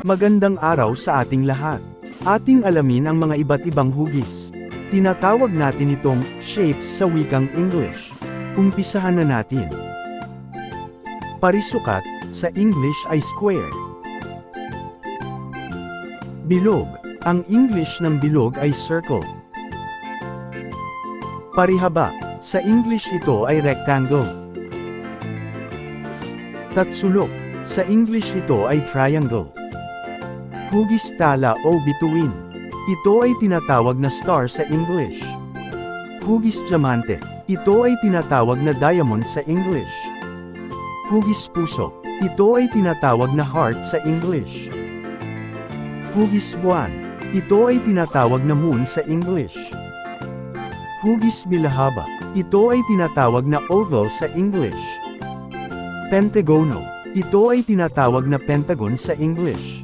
Magandang araw sa ating lahat. Ating alamin ang mga iba't ibang hugis. Tinatawag natin itong shapes sa wikang English. Umpisahan na natin. Parisukat, sa English ay square. Bilog, ang English ng bilog ay circle. Parihaba, sa English ito ay rectangle. Tatsulok, sa English ito ay triangle. Hugis tala o bituin. Ito ay tinatawag na star sa English. Hugis diamante. Ito ay tinatawag na diamond sa English. Hugis puso. Ito ay tinatawag na heart sa English. Hugis buwan. Ito ay tinatawag na moon sa English. Hugis bilahaba. Ito ay tinatawag na oval sa English. Pentagono. Ito ay tinatawag na pentagon sa English.